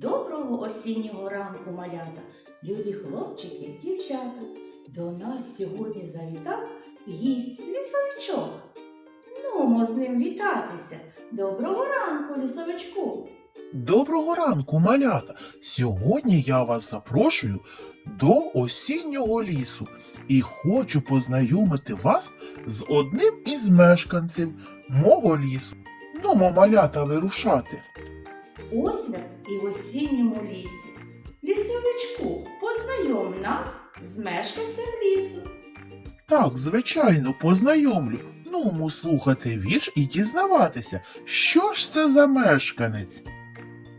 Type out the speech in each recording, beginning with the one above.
Доброго осіннього ранку, малята, любі хлопчики, дівчата. До нас сьогодні завітав гість лісовичок. Нумо з ним вітатися. Доброго ранку, лісовичку. Доброго ранку, малята! Сьогодні я вас запрошую до осіннього лісу і хочу познайомити вас з одним із мешканців мого лісу. Нумо малята вирушати. Ось і в осінньому лісі. Лісовичку, познайом нас з мешканцем лісу. Так, звичайно, познайомлю. Нумо слухати вірш і дізнаватися, що ж це за мешканець.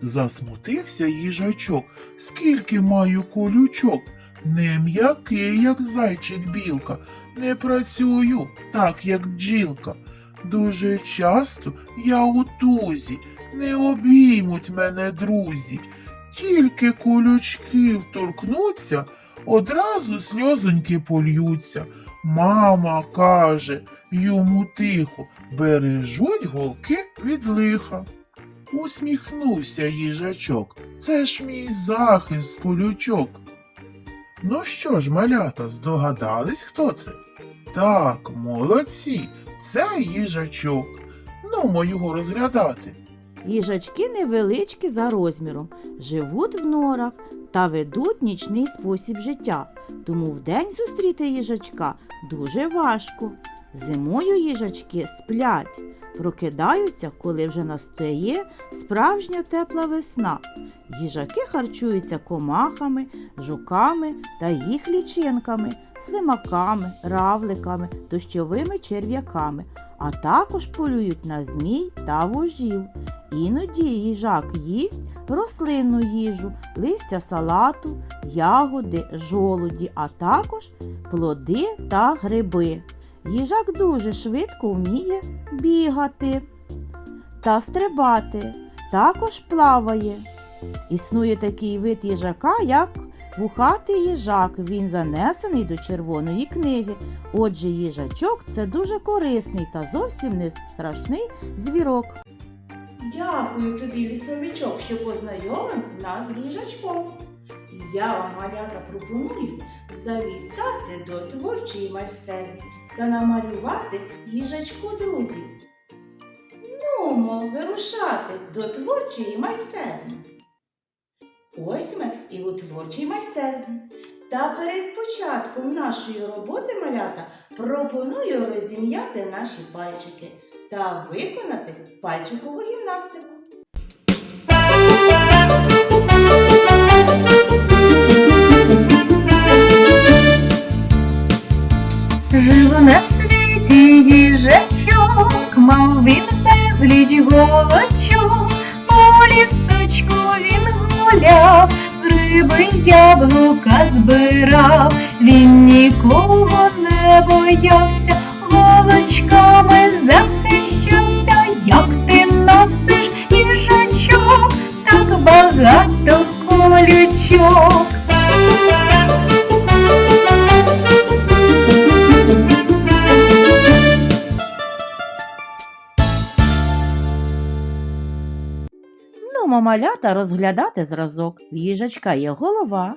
Засмутився їжачок, скільки маю колючок. Не м'який, як зайчик білка, не працюю так, як бджілка. Дуже часто я у тузі, не обіймуть мене друзі. Тільки колючків торкнуться, одразу сльозоньки польються. Мама каже йому тихо, бережуть голки від лиха. Усміхнувся їжачок. Це ж мій захист колючок. Ну що ж, малята, здогадались, хто це? Так, молодці, це їжачок. Ну, його розглядати. Їжачки невеличкі за розміром, живуть в норах та ведуть нічний спосіб життя, тому вдень зустріти їжачка дуже важко. Зимою їжачки сплять, прокидаються, коли вже настає справжня тепла весна. Їжаки харчуються комахами, жуками та їх лічинками, слимаками, равликами, дощовими черв'яками, а також полюють на змій та вужів. Іноді їжак їсть рослинну їжу, листя салату, ягоди, жолуді, а також плоди та гриби. Їжак дуже швидко вміє бігати та стрибати, також плаває. Існує такий вид їжака, як вухатий їжак. Він занесений до червоної книги. Отже, їжачок це дуже корисний та зовсім не страшний звірок. Дякую тобі, лісовичок, що познайомив нас з їжачком. Я вам, малята, пропоную завітати до творчої майстерні та намалювати їжачку друзів. Нумо вирушати до творчої майстерні. Ось ми і у творчій майстерні. Та перед початком нашої роботи малята пропоную розім'яти наші пальчики та виконати пальчикову гімнастику. Жив на світі їжачок, мав він безліч голочок, по лісочку він гуляв, з риби яблука збирав, він нікого Ну, малята розглядати зразок. В їжачка є голова,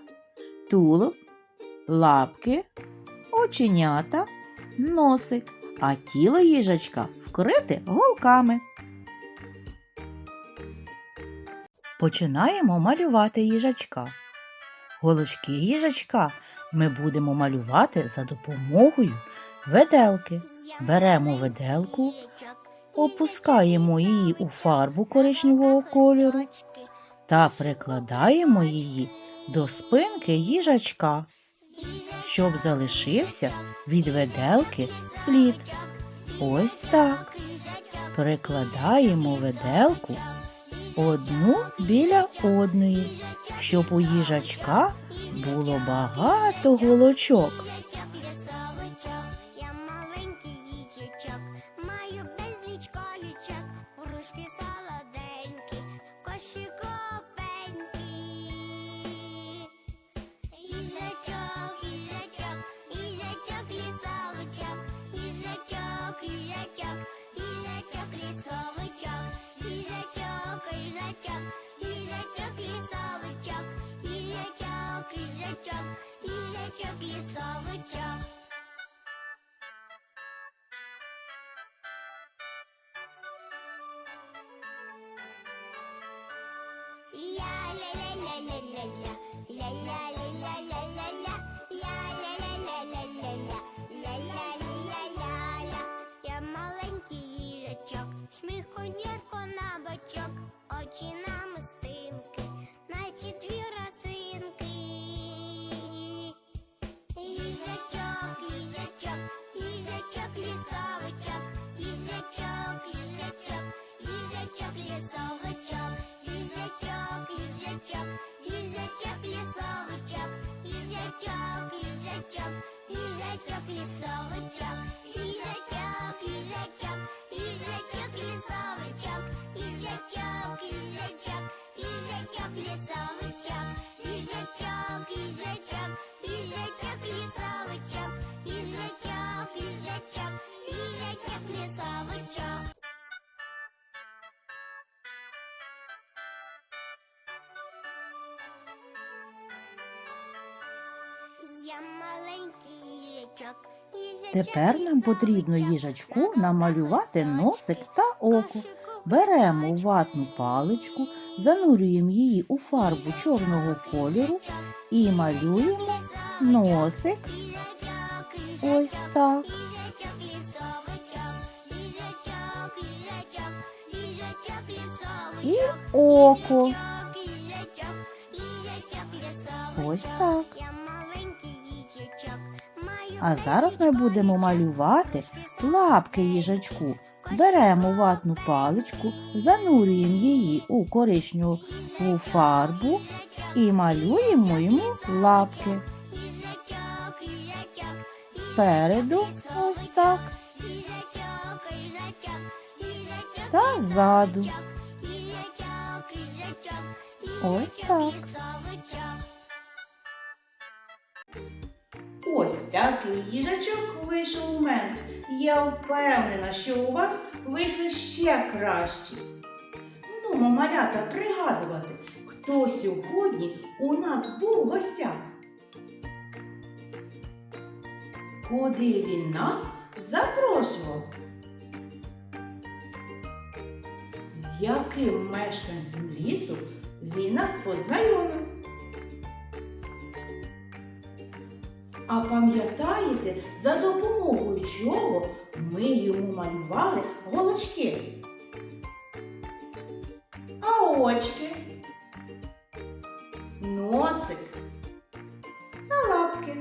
тулуб, лапки, оченята, носик, а тіло їжачка вкрите голками. Починаємо малювати їжачка. Голочки їжачка ми будемо малювати за допомогою веделки. Беремо виделку, опускаємо її у фарбу коричневого кольору та прикладаємо її до спинки їжачка, щоб залишився від виделки слід. Ось так. Прикладаємо виделку одну біля одної, щоб у їжачка було багато голочок. плечах. Ля-ля-ля-ля-ля-ля-ля, ля-ля-ля-ля-ля-ля-ля, ля-ля-ля-ля-ля-ля, ля-ля-ля-ля-ля. Я маленький їжачок, сміхонірко на бочок, очі нами. лісовичок, їжачок, їжачок, їжачок, лісовичок, їжачок, їжачок, їжачок, лісовичок, їжачок, їжачок, їжачок, лісовичок, їжачок, їжачок, їжачок, лісовичок, їжачок, їжачок, їжачок, лісовичок, їжачок, їжачок, їжачок, лісовичок. Тепер нам потрібно їжачку намалювати носик та око. Беремо ватну паличку, занурюємо її у фарбу чорного кольору і малюємо носик. Ось так. І око. Ось так. А зараз ми будемо малювати лапки їжачку. Беремо ватну паличку, занурюємо її у коричневу фарбу і малюємо йому лапки. Спереду ось так та ззаду. Ось так. Такий їжачок вийшов у мене. Я впевнена, що у вас вийшли ще кращі. Ну, малята, пригадувати, хто сьогодні у нас був в гостях. Куди він нас запрошував? З яким мешканцем лісу він нас познайомив? А пам'ятаєте, за допомогою чого ми йому малювали голочки? А очки, носик та лапки.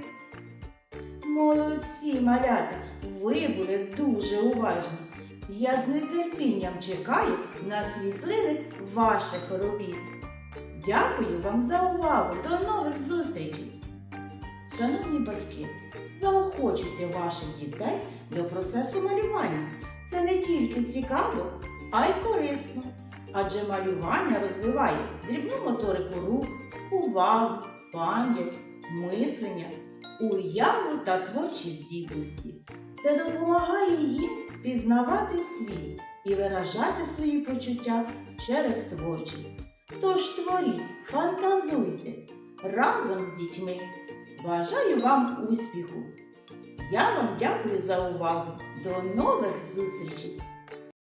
Молодці, малята, ви були дуже уважні. Я з нетерпінням чекаю на світлини ваших робіт. Дякую вам за увагу. До нових зустрічей! Шановні батьки, заохочуйте ваших дітей до процесу малювання. Це не тільки цікаво, а й корисно. Адже малювання розвиває дрібну моторику рук, увагу, пам'ять, мислення, уяву та творчі здібності. Це допомагає їм пізнавати світ і виражати свої почуття через творчість. Тож творіть, фантазуйте разом з дітьми. Бажаю вам успіху! Я вам дякую за увагу. До нових зустрічей!